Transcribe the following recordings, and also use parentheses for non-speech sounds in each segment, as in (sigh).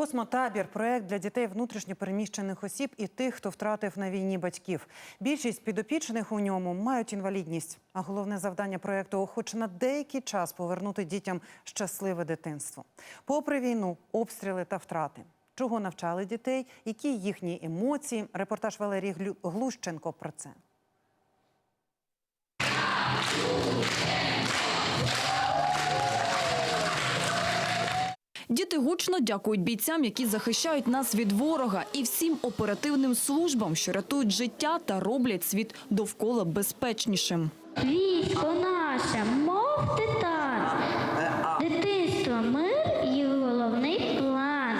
Космотабір проект для дітей внутрішньопереміщених осіб і тих, хто втратив на війні батьків. Більшість підопічних у ньому мають інвалідність. А головне завдання проекту хоч на деякий час повернути дітям щасливе дитинство. Попри війну, обстріли та втрати. Чого навчали дітей, які їхні емоції? Репортаж Валерії Глущенко про це. Діти гучно дякують бійцям, які захищають нас від ворога, і всім оперативним службам, що рятують життя та роблять світ довкола безпечнішим. Військо наше, мов титан, дитинство, мир і головний план.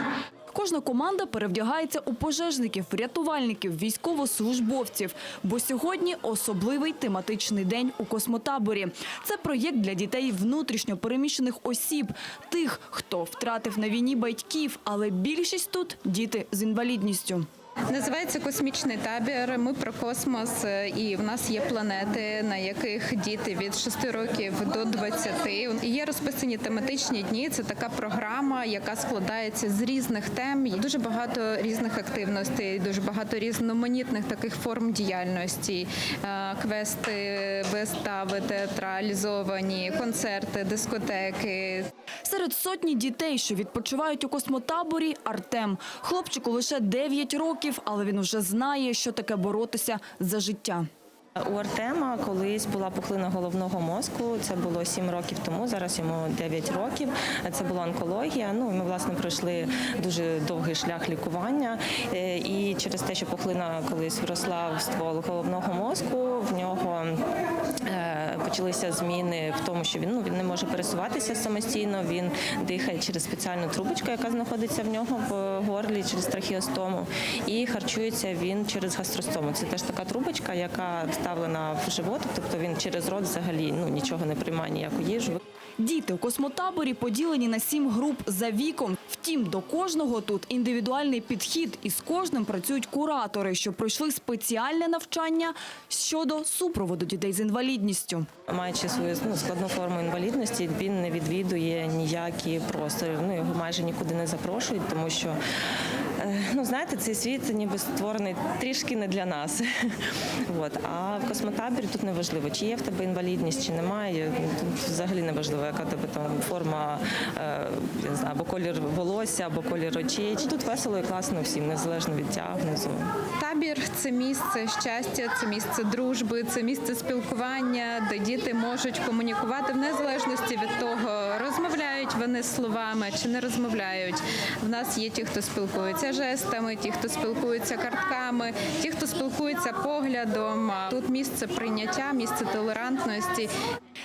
Кожна команда перевдягається у пожежників, рятувальників, військовослужбовців. Бо сьогодні особливий тематичний день у космотаборі. Це проєкт для дітей внутрішньо переміщених осіб, тих, хто втратив на війні батьків, але більшість тут діти з інвалідністю. Називається космічний табір. Ми про космос, е, і в нас є планети, на яких діти від 6 років до 20. І є розписані тематичні дні. Це така програма, яка складається з різних тем. Дуже багато різних активностей, дуже багато різноманітних таких форм діяльності, Е, квести, вистави театралізовані, концерти, дискотеки. Серед сотні дітей, що відпочивають у космотаборі, Артем. Хлопчику лише 9 років, але він вже знає, що таке боротися за життя. У Артема колись була пухлина головного мозку. Це було 7 років тому. Зараз йому 9 років. Це була онкологія. Ну ми власне пройшли дуже довгий шлях лікування. Е, І через те, що пухлина колись вросла в ствол головного мозку, в нього почалися зміни в тому, що він ну він не може пересуватися самостійно. Він дихає через спеціальну трубочку, яка знаходиться в нього в горлі через трахеостому, і харчується він через гастростому. Це теж така трубочка, яка вставлена в живот, тобто він через рот взагалі ну нічого не приймає ніяку їжу. Діти у космотаборі поділені на сім груп за віком. Втім, до кожного тут індивідуальний підхід, і з кожним працюють куратори, що пройшли спеціальне навчання щодо супроводу дітей з інвалідністю. Маючи свою ну, складну форму інвалідності, він не відвідує ніякі простори. Ну його майже нікуди не запрошують, тому що е, ну знаєте, цей світ ніби створений трішки не для нас. (laughs) От а в космотабірі тут не важливо, чи є в тебе інвалідність, чи немає. Тут взагалі не важливо, яка тебе там форма е, або колір волосся, або колір очей. Тут весело і класно всім, незалежно від діагнозу. Табір це місце щастя, це місце дружби, це місце спілкування, де діти можуть комунікувати в незалежності від того, розмовляють вони словами чи не розмовляють. В нас є ті, хто спілкується жестами, ті, хто спілкується картками, ті, хто спілкується поглядом. Тут місце прийняття, місце толерантності.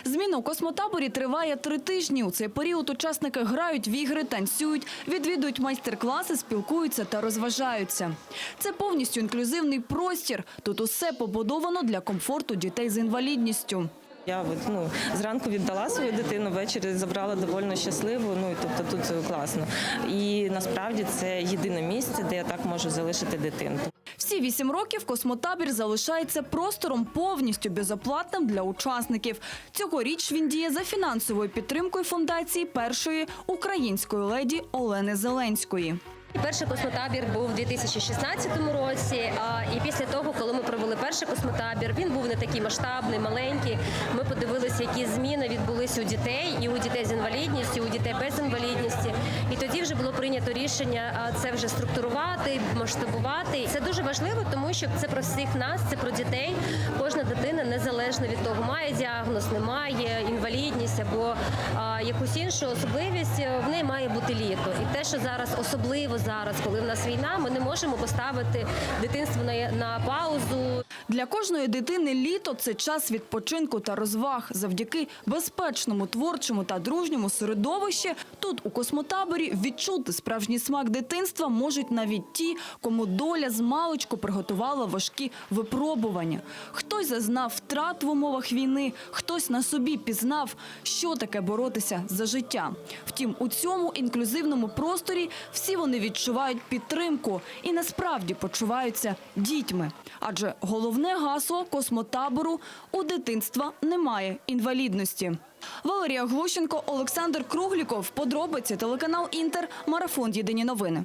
Зміна у космотаборі триває три тижні. У цей період учасники грають в ігри, танцюють, відвідують майстер-класи, спілкуються та розважаються. Це повністю інклюзивний простір. Тут усе побудовано для комфорту дітей з інвалідністю. Я ну, зранку віддала свою дитину, ввечері забрала довольно щасливу. Ну тобто тут класно. І насправді це єдине місце, де я так можу залишити дитину. Всі вісім років космотабір залишається простором повністю безоплатним для учасників. Цьогоріч він діє за фінансовою підтримкою фундації першої української леді Олени Зеленської. Перший космотабір був у 2016 році. І після того, коли ми провели перший космотабір, він був не такий масштабний, маленький. Ми подивилися, які зміни відбулися у дітей, і у дітей з інвалідністю, і у дітей без інвалідності. І тоді вже було прийнято рішення це вже структурувати, масштабувати. Це дуже важливо, тому що це про всіх нас, це про дітей. Кожна дитина незалежно від того, має діагноз, не має інвалідність або якусь іншу особливість. В неї має бути літо. І те, що зараз особливо зараз, коли в нас війна, ми не можемо поставити дитинство на, на паузу. Для кожної дитини літо це час відпочинку та розваг. Завдяки безпечному, творчому та дружньому середовищі тут у космотаборі відчути справжній смак дитинства можуть навіть ті, кому доля з приготувала важкі випробування. Хтось зазнав втрат в умовах війни, хтось на собі пізнав, що таке боротися за життя. Втім, у цьому інклюзивному просторі всі вони відчувають підтримку і насправді почуваються дітьми. Адже головне гасло космотабору у дитинства немає інвалідності. Валерія Глущенко, Олександр Кругліков. Подробиці телеканал Інтер. Марафон. Єдині новини.